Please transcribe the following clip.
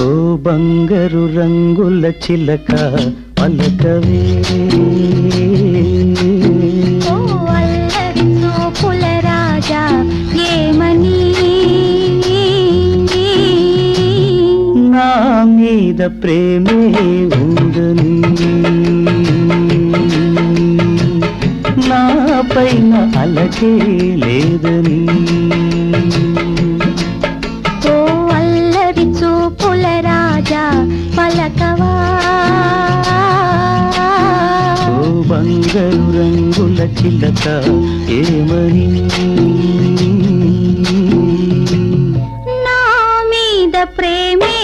ఓ బంగారు రంగుల చిలక పలకవే నా మీద ప్రేమే ఉందని. నా పైన అలకే లేదని. చూపుల రాజా పలకవా? బంగారు రంగుల చిలక ఏమని నా మీద ప్రేమే